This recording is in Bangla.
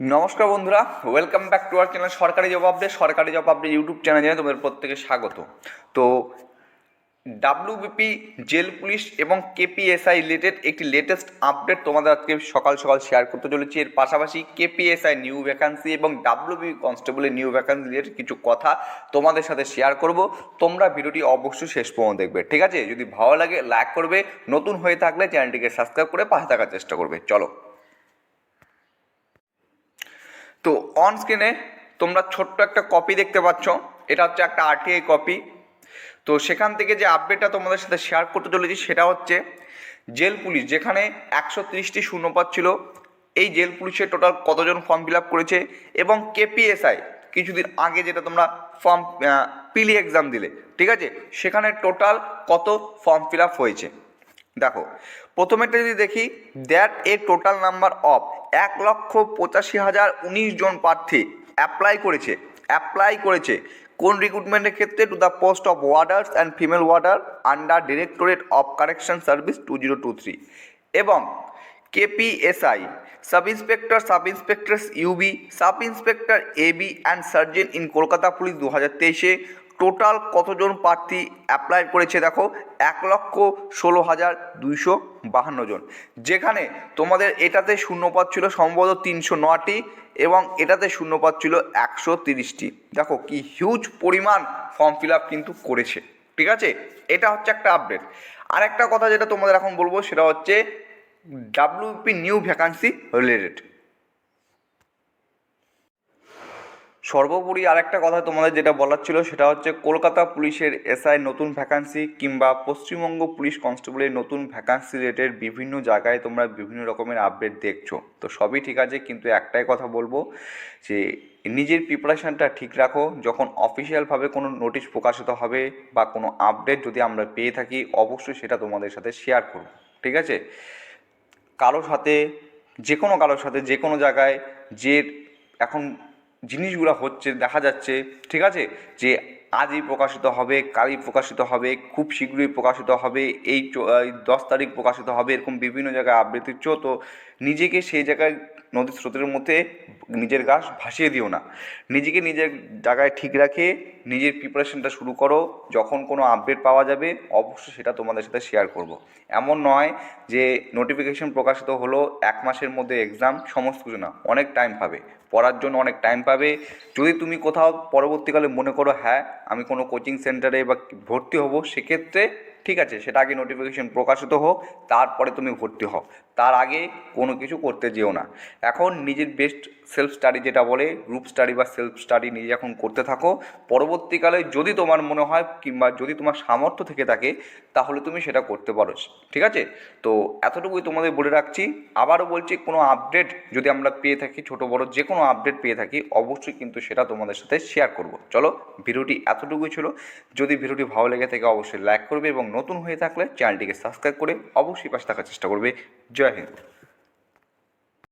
নমস্কার বন্ধুরা welcome back to our channel সরকারি জব আপডেট সরকারি জব আপডেট ইউটিউব চ্যানেলে তোমাদের প্রত্যেকে স্বাগত। তো ডাব্লিউবিপি জেল পুলিশ এবং কেপিএসআই রিলেটেড একটি লেটেস্ট আপডেট তোমাদের আজকে সকাল সকাল শেয়ার করতে চলেছি। এর পাশাপাশি কেপিএসআই নিউ ভ্যাকান্সি এবং ডাব্লিউবি কনস্টেবলের নিউ ভ্যাকান্সি রিলেটেড কিছু কথা তোমাদের সাথে শেয়ার করব। তোমরা ভিডিওটি অবশ্যই শেষ পর্যন্ত দেখবে, ঠিক আছে? যদি ভালো লাগে লাইক করবে, নতুন হয়ে থাকলে চ্যানেলটিকে সাবস্ক্রাইব করে পাশে থাকার চেষ্টা করবে। চলো। তো অন স্ক্রিনে তোমরা ছোট্ট একটা কপি দেখতে পাচ্ছ। এটা হচ্ছে একটা আরটিআই কপি তো সেখান থেকে যে আপডেটটা তোমাদের সাথে শেয়ার করতে চলেছি সেটা হচ্ছে জেল পুলিশ, যেখানে একশো তিরিশটি শূন্যপদ ছিল। এই জেল পুলিশের টোটাল কতজন ফর্ম ফিল আপ করেছে এবং কেপিএসআই কিছুদিন আগে যেটা তোমরা ফর্ম পিলি এক্সাম দিলে, ঠিক আছে? সেখানে টোটাল কত ফর্ম ফিল আপ হয়েছে? দেখো প্রথমেটা যদি দেখি that a total number of এক লক্ষ পঁচাশি হাজার উনিশ জন প্রার্থী অ্যাপ্লাই করেছে। অ্যাপ্লাই করেছে কোন রিক্রুটমেন্টের ক্ষেত্রে? To the post of warders and female warder under directorate of correction service two zero two three এবং KPSI sub inspector sub inspector UB sub inspector AB and sergeant in Kolkata police দু হাজার তেইশে টোটাল কতজন প্রার্থী অ্যাপ্লাই করেছে দেখো? এক লক্ষ ষোলো হাজার দুইশো বাহান্ন জন। যেখানে তোমাদের এটাতে শূন্যপদ ছিল সম্ভবত তিনশো নটি এবং এটাতে শূন্যপদ ছিল একশো তিরিশটি। দেখো কি হিউজ পরিমাণ ফর্ম ফিল আপ কিন্তু করেছে। ঠিক আছে? এটা হচ্ছে একটা আপডেট আর একটা কথা যেটা তোমাদের এখন বলব সেটা হচ্ছে ডাব্লিউপি নিউ ভ্যাকান্সি রিলেটেড সর্বোপরি আরেকটা কথা তোমাদের যেটা বলার ছিল, সেটা হচ্ছে কলকাতা পুলিশের এসআই নতুন ভ্যাকান্সি কিংবা পশ্চিমবঙ্গ পুলিশ কনস্টেবলের নতুন ভ্যাকান্সি রেটের বিভিন্ন জায়গায় তোমরা বিভিন্ন রকমের আপডেট দেখছ। তো সবই ঠিক আছে, কিন্তু একটাই কথা বলব যে নিজের প্রিপারেশানটা ঠিক রাখো। যখন অফিসিয়ালভাবে কোনো নোটিশ প্রকাশিত হবে বা কোনো আপডেট যদি আমরা পেয়ে থাকি, অবশ্যই সেটা তোমাদের সাথে শেয়ার করব, ঠিক আছে? কারোর সাথে যে কোনো কারোর সাথে যে কোনো জায়গায় যে এখন জিনিসগুলো হচ্ছে, দেখা যাচ্ছে, ঠিক আছে? যে আজই প্রকাশিত হবে, কালই প্রকাশিত হবে, খুব শীঘ্রই প্রকাশিত হবে, এই দশ তারিখ প্রকাশিত হবে, এরকম বিভিন্ন জায়গায় আবৃত্তি। তো নিজেকে সেই জায়গায় নদী স্রোতের মধ্যে নিজের গাছ ভাসিয়ে দিও না। নিজেকে নিজের জায়গায় ঠিক রাখে, নিজের প্রিপারেশনটা শুরু করো, যখন কোনো আপডেট পাওয়া যাবে, অবশ্যই সেটা তোমাদের সাথে শেয়ার করব। এমন নয় যে নোটিফিকেশন প্রকাশিত হলো এক মাসের মধ্যে এক্সাম সমস্ত কিছু না। অনেক টাইম পাবে। পড়ার জন্য অনেক টাইম পাবে। যদি তুমি কোথাও পরবর্তীকালে মনে করো হ্যাঁ আমি কোনো কোচিং সেন্টারে বা ভর্তি হব, সেক্ষেত্রে ঠিক আছে, সেটা আগে নোটিফিকেশন প্রকাশিত হোক, তারপরে তুমি ভর্তি হও। তার আগে কোনো কিছু করতে যেও না। এখন নিজের বেস্ট সেলফ স্টাডি যেটা বলে গ্রুপ স্টাডি বা সেলফ স্টাডি নিজে এখন করতে থাকো, পরবর্তীকালে যদি তোমার মনে হয় কিংবা যদি তোমার সামর্থ্য থেকে থাকে, তাহলে তুমি সেটা করতে পারো। ঠিক আছে? তো এতটুকুই তোমাদের বলে রাখছি। আবারও বলছি, কোনো আপডেট যদি আমরা পেয়ে থাকি, ছোটো বড় যে কোনো আপডেট পেয়ে থাকি, অবশ্যই কিন্তু সেটা তোমাদের সাথে শেয়ার করব। চলো, ভিডিওটি এতটুকুই ছিল। যদি ভিডিওটি ভালো লেগে থাকে, অবশ্যই লাইক করবে এবং নতুন হয়ে থাকলে চ্যানেলটিকে সাবস্ক্রাইব করে অবশ্যই পাশে থাকার চেষ্টা করবে। জয় হিন্দ।